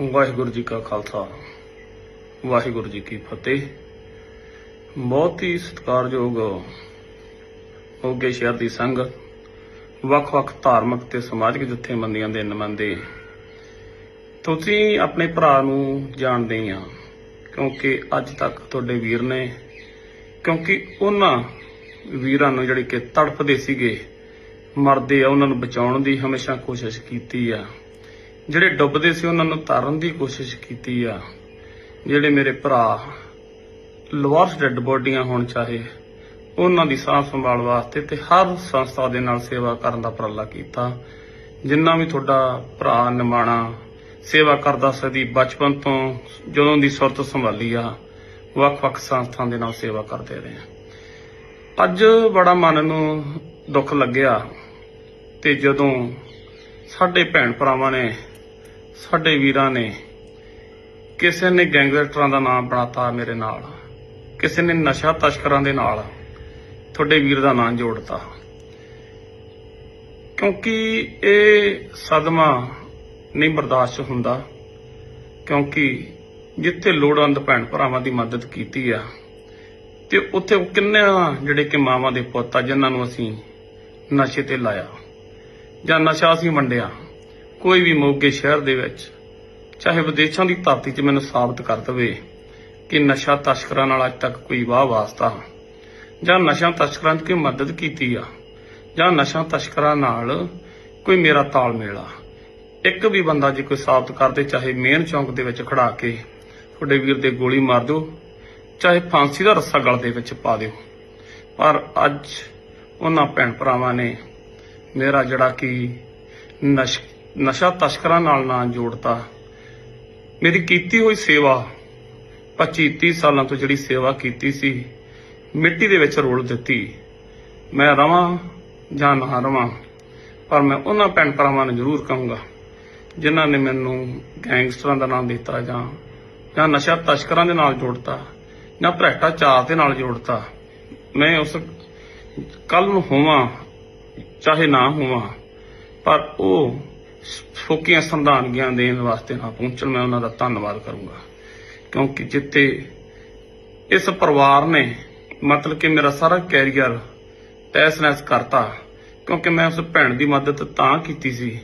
ਵਾਹਿਗੁਰੂ ਜੀ ਕਾ ਖਾਲਸਾ। ਵਾਹਿਗੁਰੂ ਜੀ ਕੀ ਫਤਿਹ। ਬਹੁਤ ਹੀ ਸਤਿਕਾਰਯੋਗ ਹੋਗੇ ਸ਼ਹਿਰ ਦੀ ਸੰਗਤ, ਵੱਖ-ਵੱਖ ਧਾਰਮਿਕ ਤੇ ਸਮਾਜਿਕ ਜਥੇਬੰਦੀਆਂ ਦੇ ਨੁਮਾਇੰਦੇ ਤੁਸੀਂ ਆਪਣੇ ਭਰਾ ਨੂੰ ਜਾਣਦੇ ਹੀ ਆ, ਕਿਉਂਕਿ ਅੱਜ ਤੱਕ ਤੁਹਾਡੇ ਵੀਰ ਨੇ, ਕਿਉਂਕਿ ਉਹਨਾਂ ਵੀਰਾਂ ਨੂੰ ਜਿਹੜੇ ਕਿ ਤੜਫਦੇ ਸੀਗੇ, ਮਰਦੇ ਆ, ਉਹਨਾਂ ਨੂੰ ਬਚਾਉਣ ਦੀ ਹਮੇਸ਼ਾ ਕੋਸ਼ਿਸ਼ ਕੀਤੀ ਆ। ਜਿਹੜੇ ਡੁੱਬਦੇ ਸੀ, ਉਹਨਾਂ ਨੂੰ ਤਾਰਨ ਦੀ ਕੋਸ਼ਿਸ਼ ਕੀਤੀ ਆ ਜਿਹੜੇ ਮੇਰੇ ਭਰਾ ਲਵਾਰਸ ਡੈੱਡ ਬੋਡੀਆਂ ਹੋਣ ਚਾਹੇ, ਉਹਨਾਂ ਦੀ ਸਾਂਭ ਸੰਭਾਲ ਵਾਸਤੇ ਤੇ ਹਰ ਸੰਸਥਾ ਦੇ ਨਾਲ ਸੇਵਾ ਕਰਨ ਦਾ ਉਪਰਾਲਾ ਕੀਤਾ ਜਿੰਨਾ ਵੀ ਤੁਹਾਡਾ ਭਰਾ ਨਿਮਾਣਾ ਸੇਵਾ ਕਰਦਾ ਸਦੀ ਬਚਪਨ ਤੋਂ ਜਦੋਂ ਦੀ ਸੁਰਤ ਸੰਭਾਲੀ ਆ, ਵੱਖ-ਵੱਖ ਸੰਸਥਾਵਾਂ ਦੇ ਨਾਲ ਸੇਵਾ ਕਰਦੇ ਰਹੇ ਆ। ਅੱਜ ਬੜਾ ਮਨ ਨੂੰ ਦੁੱਖ ਲੱਗਿਆ ਤੇ ਜਦੋਂ ਸਾਡੇ ਭੈਣ ਭਰਾਵਾਂ ਨੇ ਸਾਡੇ ਵੀਰਾਂ ਨੇ ਕਿਸੇ ਨੇ ਗੈਂਗਸਟਰਾਂ ਦਾ ਨਾਮ ਬਣਾਤਾ ਮੇਰੇ ਨਾਲ, ਕਿਸੇ ਨੇ ਨਸ਼ਾ ਤਸਕਰਾਂ ਦੇ ਨਾਲ ਤੁਹਾਡੇ ਵੀਰ ਦਾ ਨਾਮ ਜੋੜਤਾ। ਕਿਉਂਕਿ ਇਹ ਸਦਮਾ ਨਹੀਂ ਬਰਦਾਸ਼ਤ ਹੁੰਦਾ, ਕਿਉਂਕਿ ਜਿੱਥੇ ਲੋੜਵੰਦ ਭੈਣ ਭਰਾਵਾਂ ਦੀ ਮਦਦ ਕੀਤੀ ਆ, ਤੇ ਉੱਥੇ ਉਹ ਕਿੰਨੇ ਜਿਹੜੇ ਕਿ ਮਾਵਾਂ ਦੇ ਪੁੱਤ ਆ, ਜਿਨ੍ਹਾਂ ਨੂੰ ਅਸੀਂ ਨਸ਼ੇ ਤੇ ਲਾਇਆ ਜਾਂ ਨਸ਼ਾ ਅਸੀਂ ਵੰਡਿਆ। ਕੋਈ ਵੀ ਮੋਗੇ ਸ਼ਹਿਰ ਦੇ ਵਿੱਚ, ਚਾਹੇ ਵਿਦੇਸ਼ਾਂ ਦੀ ਧਰਤੀ 'ਚ ਮੈਨੂੰ ਸਾਬਤ ਕਰ ਦਵੇ ਕਿ ਨਸ਼ਾ ਤਸਕਰਾਂ ਨਾਲ ਅੱਜ ਤੱਕ ਕੋਈ ਵਾਹ ਵਾਸਤਾ, ਜਾਂ ਨਸ਼ਾ ਤਸਕਰਾਂ 'ਚ ਕੋਈ ਮਦਦ ਕੀਤੀ ਆ, ਜਾਂ ਨਸ਼ਾ ਤਸਕਰਾਂ ਨਾਲ ਕੋਈ ਮੇਰਾ ਤਾਲਮੇਲ ਆ ਇੱਕ ਵੀ ਬੰਦਾ ਜੇ ਕੋਈ ਸਾਬਤ ਕਰਦੇ ਚਾਹੇ ਮੇਨ ਚੌਂਕ ਦੇ ਵਿੱਚ ਖੜਾ ਕੇ ਤੁਹਾਡੇ ਵੀਰ ਦੇ ਗੋਲੀ ਮਾਰ ਦਿਓ, ਚਾਹੇ ਫਾਂਸੀ ਦਾ ਰੱਸਾ ਗਲ ਦੇ ਵਿੱਚ ਪਾ ਦਿਓ। ਪਰ ਅੱਜ ਉਹਨਾਂ ਭੈਣ ਭਰਾਵਾਂ ਨੇ ਮੇਰਾ ਜਿਹੜਾ ਕਿ ਨਸ਼ ਨਸ਼ਾ ਤਸਕਰਾਂ ਨਾਲ ਨਾ ਜੋੜਤਾ। ਮੇਰੀ ਕੀਤੀ ਹੋਈ ਸੇਵਾ 25 30 ਸਾਲਾਂ ਤੋਂ ਜਿਹੜੀ ਸੇਵਾ ਕੀਤੀ ਸੀ, ਮਿੱਟੀ ਦੇ ਵਿੱਚ ਰੋਲ ਦਿੱਤੀ। ਮੈਂ ਰਵਾਂ ਜਾਂ ਨਾ ਰਵਾਂ, ਪਰ ਮੈਂ ਉਹਨਾਂ ਭੈਣ ਭਰਾਵਾਂ ਨੂੰ ਜ਼ਰੂਰ ਕਹੂੰਗਾ, ਜਿਨ੍ਹਾਂ ਨੇ ਮੈਨੂੰ ਗੈਂਗਸਟਰਾਂ ਦਾ ਨਾਮ ਦਿੱਤਾ ਜਾਂ ਜਾਂ ਨਸ਼ਾ ਤਸਕਰਾਂ ਦੇ ਨਾਲ ਜੋੜਤਾ, ਜਾਂ ਭ੍ਰਿਸ਼ਟਾਚਾਰ ਦੇ ਨਾਲ ਜੋੜਤਾ। ਮੈਂ ਉਸ ਕੱਲ ਨੂੰ ਹੋਵਾਂ, ਚਾਹੇ ਨਾ ਹੋਵਾਂ, ਪਰ ਉਹ ਫੋਕੀਆਂ ਸੰਧਾਨਗੀਆਂ ਦੇਣ ਵਾਸਤੇ ਨਾ ਪਹੁੰਚਣ, ਮੈਂ ਉਹਨਾਂ ਦਾ ਧੰਨਵਾਦ ਕਰੂੰਗਾ। ਕਿਉਂਕਿ ਜਿੱਤੇ ਇਸ ਪਰਿਵਾਰ ਨੇ ਮਤਲਬ ਕਿ ਮੇਰਾ ਸਾਰਾ ਕੈਰੀਅਰ ਤੈਸ ਨੈਸ ਕਰਤਾ, ਕਿਉਂਕਿ ਮੈਂ ਉਸ ਭੈਣ ਦੀ ਮਦਦ ਤਾਂ ਕੀਤੀ ਸੀ,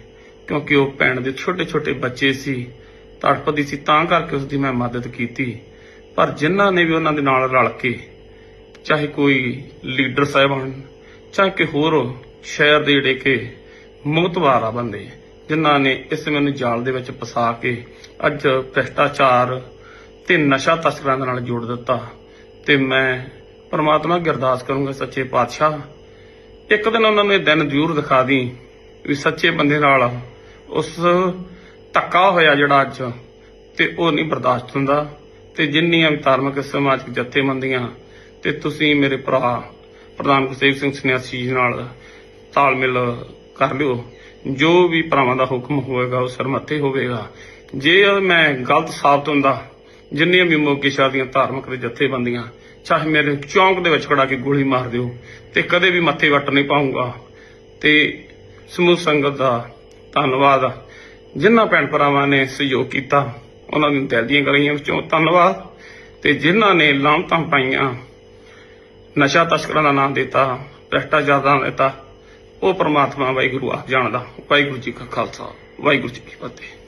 ਕਿਉਂਕਿ ਉਹ ਭੈਣ ਦੇ ਛੋਟੇ ਛੋਟੇ ਬੱਚੇ ਸੀ ਤੜਪਦੀ ਸੀ ਤਾਂ ਕਰਕੇ ਉਸ ਦੀ ਮੈਂ ਮਦਦ ਕੀਤੀ। ਪਰ ਜਿਨ੍ਹਾਂ ਨੇ ਵੀ ਉਹਨਾਂ ਦੇ ਨਾਲ ਰਲ ਕੇ, ਚਾਹੇ ਕੋਈ ਲੀਡਰ ਸਾਹਿਬਾਨ, ਚਾਹੇ ਕਿ ਹੋਰ ਸ਼ਹਿਰ ਦੇ ਜਿਹੜੇ ਕਿ ਮੁਤਵਾਰ ਆ ਬੰਦੇ ਜਿਨ੍ਹਾਂ ਨੇ ਇਸ ਮੈਨੂੰ ਜਾਲ ਦੇ ਵਿੱਚ ਫਸਾ ਕੇ ਅੱਜ ਭ੍ਰਿਸ਼ਟਾਚਾਰ ਤੇ ਨਸ਼ਾ ਤਸਕਰਾਂ ਦੇ ਨਾਲ ਜੋੜ ਦਿੱਤਾ। ਤੇ ਮੈਂ ਪਰਮਾਤਮਾ ਅੱਗੇ ਅਰਦਾਸ ਕਰੂੰਗਾ ਸੱਚੇ ਪਾਤਸ਼ਾਹ, ਇੱਕ ਦਿਨ ਉਹਨਾਂ ਨੂੰ ਇਹ ਦਿਨ ਜ਼ਰੂਰ ਦਿਖਾ ਦੀ ਵੀ ਸੱਚੇ ਬੰਦੇ ਨਾਲ ਉਸ ਧੱਕਾ ਹੋਇਆ ਜਿਹੜਾ ਅੱਜ, ਤੇ ਉਹ ਨਹੀਂ ਬਰਦਾਸ਼ਤ ਹੁੰਦਾ। ਤੇ ਜਿੰਨੀਆਂ ਵੀ ਧਾਰਮਿਕ ਸਮਾਜਿਕ ਜਥੇਬੰਦੀਆਂ ਤੇ ਤੁਸੀਂ ਮੇਰੇ ਭਰਾ ਪ੍ਰਧਾਨ ਗੁਰਸੇਵ ਸਿੰਘ ਸਨਿਆਸੀ ਜੀ ਨਾਲ ਤਾਲਮੇਲ ਕਰ ਲਿਓ। ਜੋ ਵੀ ਭਰਾਵਾਂ ਦਾ ਹੁਕਮ ਹੋਵੇਗਾ, ਉਹ ਸਰਮੱਥੇ ਹੋਵੇਗਾ। ਜੇ ਮੈਂ ਗਲਤ ਸਾਬਤ ਹੁੰਦਾ, ਜਿੰਨੀਆਂ ਵੀ ਮੋਗੇ ਸ਼ਾਹ ਦੀਆਂ ਧਾਰਮਿਕ ਦੇ ਜਥੇਬੰਦੀਆਂ, ਚਾਹੇ ਮੇਰੇ ਚੌਂਕ ਦੇ ਵਿੱਚ ਖੜਾ ਕੇ ਗੋਲੀ ਮਾਰ ਦਿਓ, ਤੇ ਕਦੇ ਵੀ ਮੱਥੇ ਵੱਟ ਨਹੀਂ ਪਾਉਂਗਾ, ਤੇ ਸਮੂਹ ਸੰਗਤ ਦਾ ਧੰਨਵਾਦ। ਜਿਨ੍ਹਾਂ ਭੈਣ ਭਰਾਵਾਂ ਨੇ ਸਹਿਯੋਗ ਕੀਤਾ, ਉਹਨਾਂ ਦੀ ਦਿਲ ਦੀਆਂ ਗਲੀਆਂ ਵਿੱਚੋਂ ਧੰਨਵਾਦ। ਤੇ ਜਿਨ੍ਹਾਂ ਨੇ ਲਾਮਤਾਂ ਪਾਈਆਂ, ਨਸ਼ਾ ਤਸਕਰਾਂ ਦਾ ਨਾਮ ਦਿੱਤਾ, ਭ੍ਰਿਸ਼ਟਾਚਾਰ ਦਾ ਦਿੱਤਾ ਉਹ ਪ੍ਰਮਾਤਮਾ ਵਾਹਿਗੁਰੂ ਆਪ ਜਾਣਦਾ। ਵਾਹਿਗੁਰੂ ਜੀ ਕਾ ਖਾਲਸਾ ਵਾਹਿਗੁਰੂ ਜੀ ਕੀ ਫਤਿਹ।